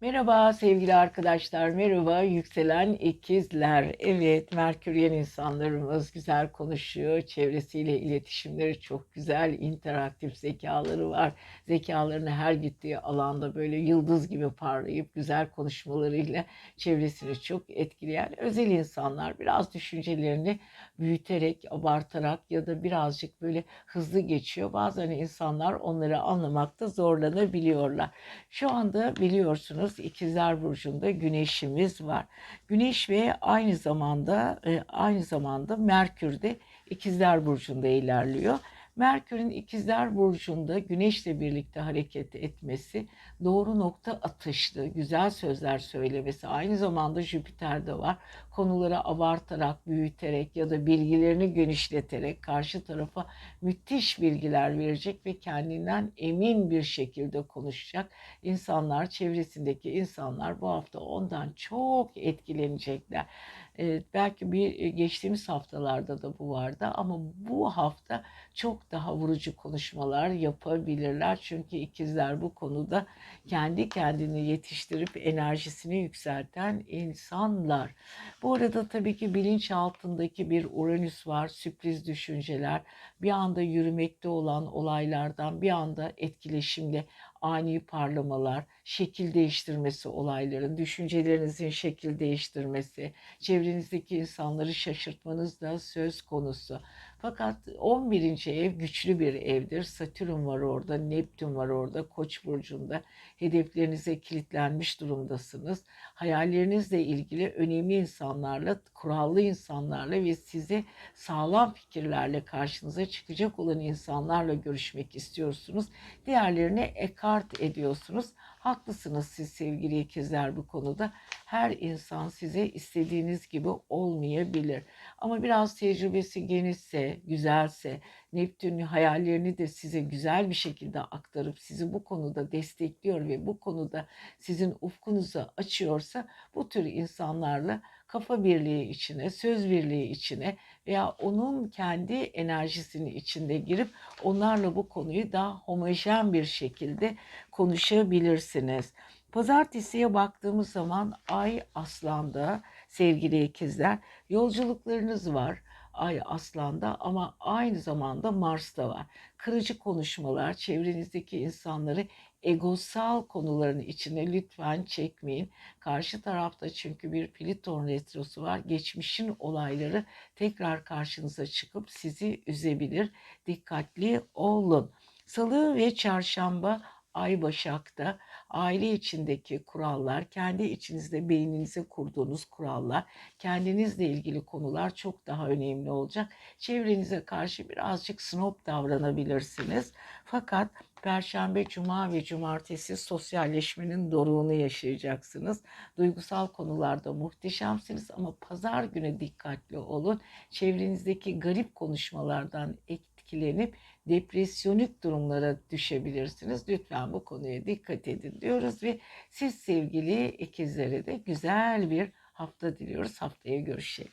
Merhaba sevgili arkadaşlar, merhaba yükselen ikizler. Evet, Merküryen insanlarımız güzel konuşuyor, çevresiyle iletişimleri çok güzel, interaktif zekaları var. Zekalarını her gittiği alanda böyle yıldız gibi parlayıp güzel konuşmalarıyla çevresini çok etkileyen özel insanlar. Biraz düşüncelerini büyüterek, abartarak ya da birazcık böyle hızlı geçiyor. Bazen insanlar onları anlamakta zorlanabiliyorlar. Şu anda biliyorsunuz İkizler Burcu'nda Güneş'imiz var. Güneş ve aynı zamanda e, aynı zamanda Merkür de İkizler Burcu'nda ilerliyor. Merkür'ün İkizler Burcu'nda Güneş'le birlikte hareket etmesi, doğru nokta atışlı, güzel sözler söylemesi, aynı zamanda Jüpiter'de var. Konuları abartarak, büyüterek ya da bilgilerini genişleterek karşı tarafa müthiş bilgiler verecek ve kendinden emin bir şekilde konuşacak. İnsanlar, çevresindeki insanlar bu hafta ondan çok etkilenecekler. Ee, belki bir e, geçtiğimiz haftalarda da bu vardı ama bu hafta çok daha vurucu konuşmalar yapabilirler. Çünkü ikizler bu konuda kendi kendini yetiştirip enerjisini yükselten insanlar. Bu arada tabii ki bilinç altındaki bir Uranüs var, sürpriz düşünceler, bir anda yürümekte olan olaylardan bir anda etkileşimle ani parlamalar, şekil değiştirmesi olayların, düşüncelerinizin şekil değiştirmesi, çevrenizdeki insanları şaşırtmanız da söz konusu. Fakat 11. ev güçlü bir evdir. Satürn var orada, Neptün var orada, Koç burcunda. Hedeflerinize kilitlenmiş durumdasınız. Hayallerinizle ilgili önemli insanlarla, kurallı insanlarla ve size sağlam fikirlerle karşınıza çıkacak olan insanlarla görüşmek istiyorsunuz. Diğerlerini ekart ediyorsunuz. Haklısınız siz sevgili ikizler bu konuda. Her insan size istediğiniz gibi olmayabilir. Ama biraz tecrübesi genişse, güzelse, Neptün hayallerini de size güzel bir şekilde aktarıp sizi bu konuda destekliyor ve bu konuda sizin ufkunuzu açıyorsa bu tür insanlarla kafa birliği içine, söz birliği içine veya onun kendi enerjisinin içinde girip onlarla bu konuyu daha homojen bir şekilde konuşabilirsiniz. Pazartesiye baktığımız zaman Ay Aslan'da sevgili ikizler yolculuklarınız var. Ay Aslan'da ama aynı zamanda Mars'ta var. Kırıcı konuşmalar, çevrenizdeki insanları egosal konuların içine lütfen çekmeyin. Karşı tarafta çünkü bir Plüton retrosu var. Geçmişin olayları tekrar karşınıza çıkıp sizi üzebilir. Dikkatli olun. Salı ve çarşamba Ay Başak'ta aile içindeki kurallar, kendi içinizde beyninize kurduğunuz kurallar, kendinizle ilgili konular çok daha önemli olacak. Çevrenize karşı birazcık snob davranabilirsiniz. Fakat Perşembe, Cuma ve Cumartesi sosyalleşmenin doruğunu yaşayacaksınız. Duygusal konularda muhteşemsiniz ama pazar günü dikkatli olun. Çevrenizdeki garip konuşmalardan etkilenip depresyonik durumlara düşebilirsiniz. Lütfen bu konuya dikkat edin diyoruz ve siz sevgili ikizlere de güzel bir hafta diliyoruz. Haftaya görüşelim.